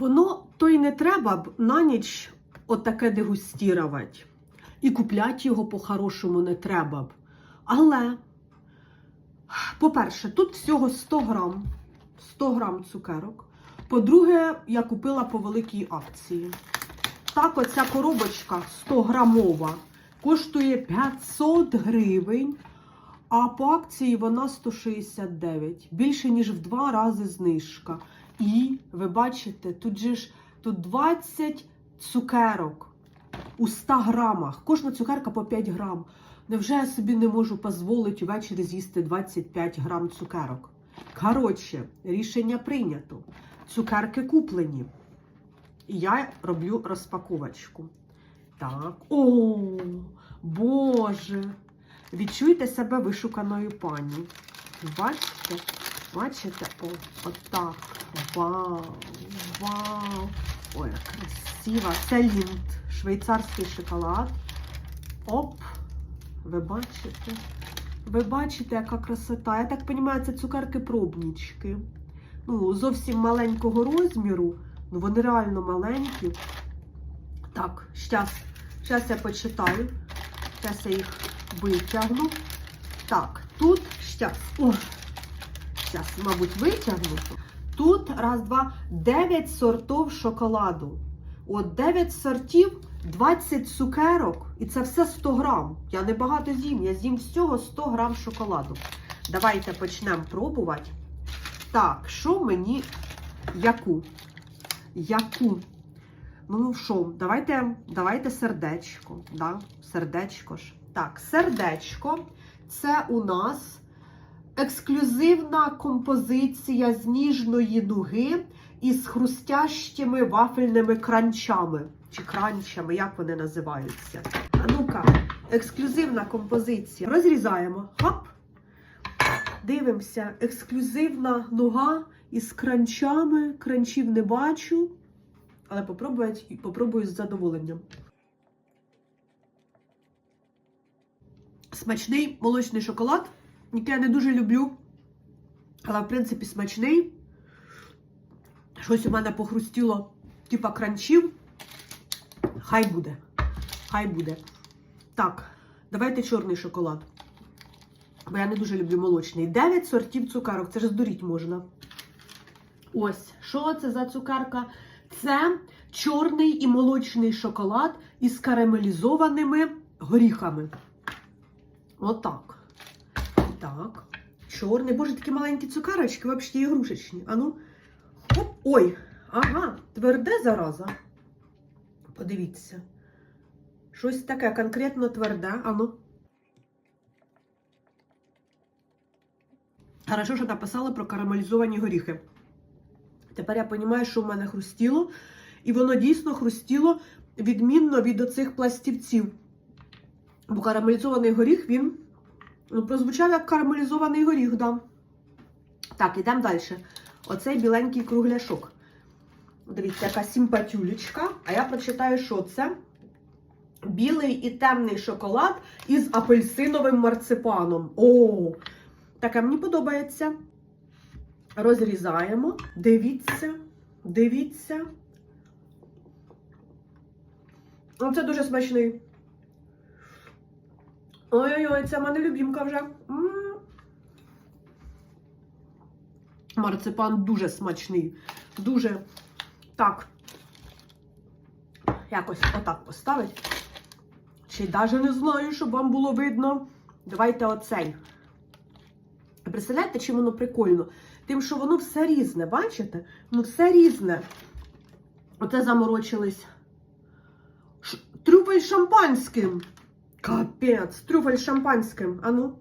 Воно то й не треба б на ніч отаке дегустірувати. І купляти його по-хорошому не треба б. Але, по-перше, тут всього 100 грам, 100 грам цукерок. По-друге, я купила по великій акції. Так, оця коробочка 100 грамова коштує 500 гривень, а по акції вона 169. Більше, ніж в два рази знижка. І ви бачите, тут же ж тут 20 цукерок у 100 грамах. Кожна цукерка по 5 грам. Невже я собі не можу дозволити ввечері з'їсти 25 грам цукерок? Коротше, рішення прийнято. Цукерки куплені. І я роблю розпаковочку. Так. О, Боже! Відчуйте себе вишуканою пані. Бачите? Бачите? Отак. Вау! Вау! Ой, як красиво. Це лінт. Швейцарський шоколад. Оп! Ви бачите? Ви бачите, яка красота. Я так розумію, це цукерки-пробнічки. Ну, зовсім маленького розміру. Ну, вони реально маленькі. Так, щас, щас я почитаю. Щас я їх витягну. Так, тут щас. О, щас, мабуть, витягну. Тут раз, два, 9 сортів шоколаду. От 9 сортів, 20 цукерок, і це все 100 грам. Я не багато з'їм, я з'їм всього 100 грам шоколаду. Давайте почнемо пробувати. Так, що мені яку? Яку? Ну що, давайте, давайте сердечко. Да? Сердечко ж. Так, сердечко. Це у нас ексклюзивна композиція з ніжної дуги із хрустящими вафельними кранчами. Чи кранчами, як вони називаються. А ну-ка, ексклюзивна композиція. Розрізаємо. Хоп! Дивимося, ексклюзивна нога із кранчами. Кранчів не бачу, але попробую з задоволенням. Смачний молочний шоколад, який я не дуже люблю, але в принципі смачний. Щось у мене похрустіло, типа кранчів. Хай буде. Хай буде. Так, давайте чорний шоколад. Бо я не дуже люблю молочний. 9 сортів цукарок. Це ж здуріть можна. Ось, що це за цукарка? Це чорний і молочний шоколад із карамелізованими горіхами. Отак. Так. Чорний. Боже, такі маленькі цукарочки, взагалі ігрушечні. Ану. Хоп. Ой, ага, тверде зараза. Подивіться. Щось таке конкретно тверде. Ану. Хорошо, що написала про карамелізовані горіхи. Тепер я розумію, що в мене хрустіло, і воно дійсно хрустіло відмінно від оцих пластівців. Бо карамелізований горіх, він прозвучав як карамелізований горіх, да. Так, ідемо далі. Оцей біленький кругляшок. Дивіться, яка симпатюлечка. А я прочитаю, що це. Білий і темний шоколад із апельсиновим марципаном. О! Таке мені подобається. Розрізаємо. Дивіться, дивіться. Це дуже смачний. Ой-ой-ой, це в мене любімка вже. М. Марципан дуже смачний. Дуже так. Якось отак поставить. Чи навіть не знаю, щоб вам було видно. Давайте оцей. Представляєте, чим воно прикольно? Тим, що воно все різне, бачите? Ну, все різне. Оце заморочились. Трюфель шампанським. Капець, трюфель шампанським. Ану.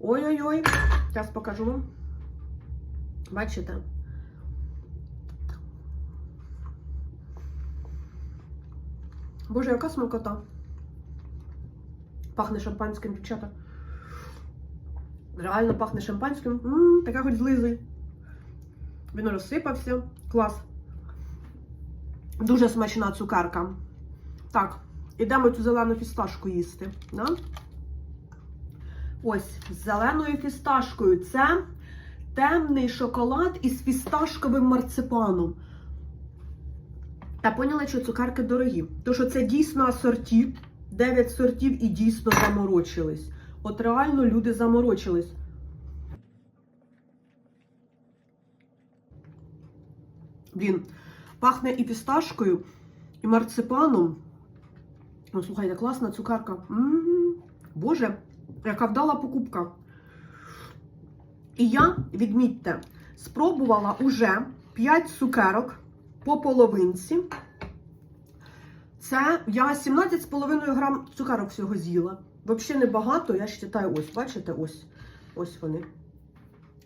Ой-ой-ой. Зараз покажу вам. Бачите? Боже, яка смакота. Пахне шампанським, дівчата. Реально пахне шампанським. Ммм, така хоч злизий. Він розсипався. Клас. Дуже смачна цукерка. Так, ідемо цю зелену фісташку їсти. Да? Ось, з зеленою фісташкою. Це темний шоколад із фісташковим марципаном. Та поняла, що цукерки дорогі. То що це дійсно асорті, 9 сортів і дійсно заморочились. От реально люди заморочились. Він пахне і фісташкою, і марципаном. Ну, слухайте, класна цукерка. М-м-м. Боже, яка вдала покупка. І я, відмітьте, спробувала уже 5 цукерок по половинці. Це я 17,5 грам цукерок всього з'їла. Взагалі небагато, я вважаю, ось, бачите, ось. Ось вони.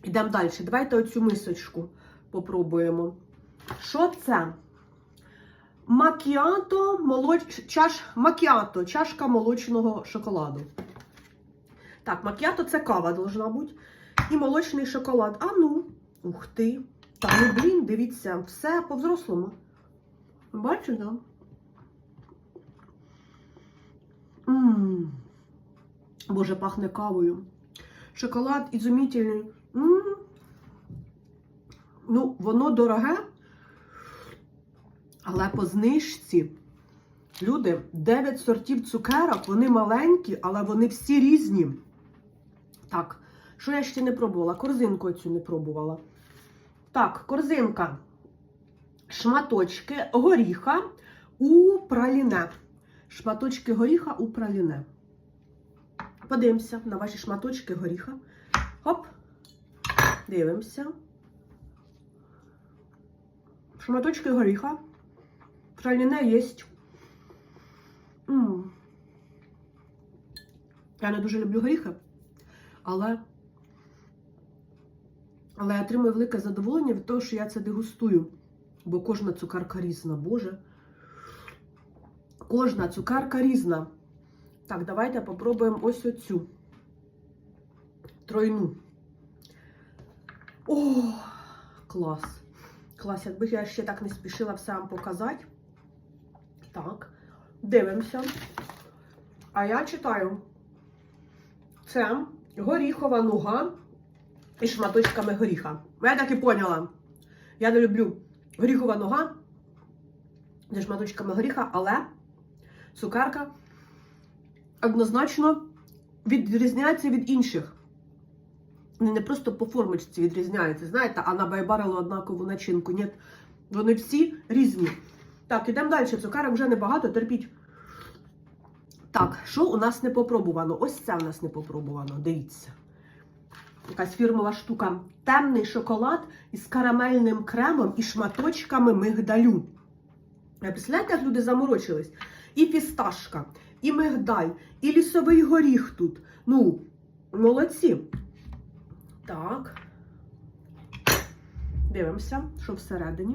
Йдемо далі. Давайте оцю мисочку попробуємо. Що це? Макіато, молоч... чаш... Макіато, чашка молочного шоколаду. Так, макіато це кава должна бути. І молочний шоколад. А ну, ух ти. Та ну блін, дивіться, все по-взрослому. Бачите? Да? Ммм. Боже, пахне кавою. Шоколад ізумітельний. М. Ну, воно дороге, але по знижці. Люди, 9 сортів цукерок, вони маленькі, але вони всі різні. Так, що я ще не пробувала? Корзинку цю не пробувала. Так, корзинка. Шматочки горіха у праліне. Шматочки горіха у праліне. Подивимося на ваші шматочки горіха. Хоп. Дивимося. Шматочки горіха. Праліне є. М. Я не дуже люблю горіхи, але, але я отримую велике задоволення від того, що я це дегустую. Бо кожна цукерка різна, Боже. Кожна цукерка різна. Так, давайте попробуємо ось оцю тройну. О, клас! Клас, якби я ще так не спішила все вам показати. Так, дивимося. А я читаю. Це горіхова нуга із шматочками горіха. Я так і поняла. Я не люблю горіхова нога зі шматочками горіха, але цукерка однозначно відрізняється від інших. Вони не просто по формочці відрізняються, знаєте, а набайбарили однакову начинку. Ні, вони всі різні. Так, ідемо далі. Цукерок вже небагато, терпіть. Так, що у нас не попробувано? Ось це у нас не попробувано, дивіться. Якась фірмова штука. Темний шоколад із карамельним кремом і шматочками мигдалю. Представляєте, як люди заморочились? І фісташка, і мигдаль, і лісовий горіх тут. Ну, молодці. Так. Дивимося, що всередині.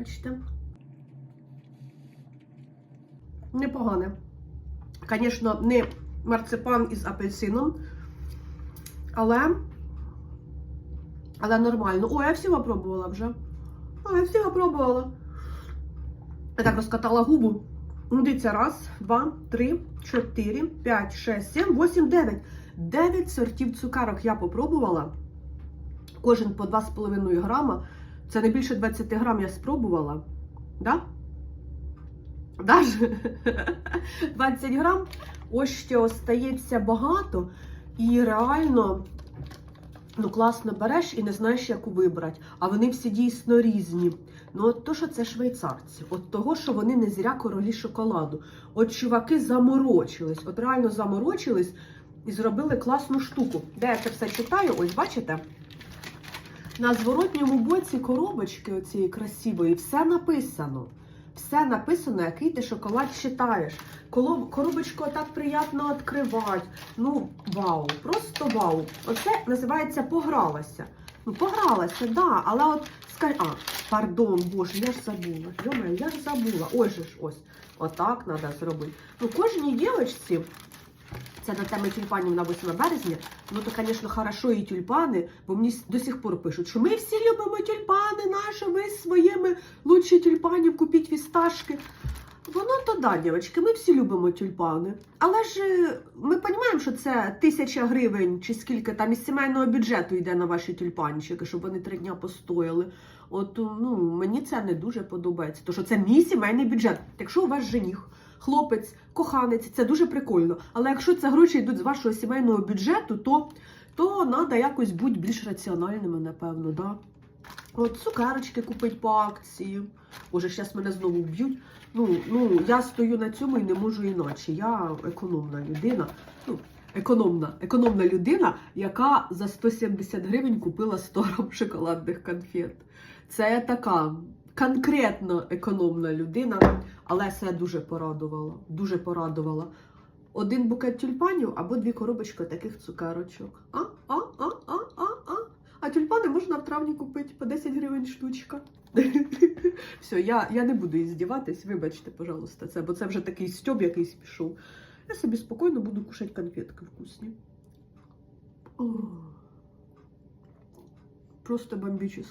Бачите? Непогане. Звісно, не марципан із апельсином, але, але нормально. О, я всі пробувала вже. А, я всі пробувала. Я так розкатала губу. Ну, дивіться, раз, два, три, чотири, п'ять, шесть, сім, восім, дев'ять. Дев'ять сортів цукарок я попробувала. Кожен по 2,5 грама. Це не більше 20 грам я спробувала. Да? Даже 20 грам. Ось ще остається багато. І реально, ну, класно береш і не знаєш, яку вибрати. А вони всі дійсно різні. Ну, от то, що це швейцарці, от того, що вони не зря королі шоколаду. От чуваки заморочились, от реально заморочились і зробили класну штуку. Де я це все читаю, ось бачите? На зворотньому боці коробочки оцієї красивої все написано. Все написано, який ти шоколад читаєш. Коробочку так приємно відкривати. Ну, вау, просто вау. Оце називається погралася. Ну, погралася, да, але от скажи, а, пардон, боже, я ж забула. Йоме, я ж забула. Ось ж ось. Отак треба зробити. Ну, кожній дівчинці, це на теми тюльпанів на 8 березня, ну то, звісно, хорошо і тюльпани, бо мені до сих пор пишуть, що ми всі любимо тюльпани, наші, ви своїми лучші тюльпанів купіть фісташки. Воно то да, дівчатки, ми всі любимо тюльпани. Але ж е, ми розуміємо, що це тисяча гривень чи скільки там із сімейного бюджету йде на ваші тюльпанчики, щоб вони три дня постояли. От ну мені це не дуже подобається. Тому що це мій сімейний бюджет. Якщо у вас жених, хлопець, коханець, це дуже прикольно. Але якщо це гроші йдуть з вашого сімейного бюджету, то то треба якось бути більш раціональними, напевно, да. От цукерочки купить по акції. Боже, зараз мене знову вб'ють. Ну, ну, я стою на цьому і не можу іначе. Я економна людина. Ну, економна, економна людина, яка за 170 гривень купила 100 грам шоколадних конфет. Це така конкретно економна людина, але це дуже порадувало. Дуже порадувало. Один букет тюльпанів або дві коробочки таких цукерочок. А. А тюльпани можна в травні купити по 10 гривень штучка. Все, я, я не буду іздіватись, вибачте, пожалуйста, це, бо це вже такий стьоб якийсь пішов. Я собі спокійно буду кушати конфетки вкусні. О, Просто бомбічне.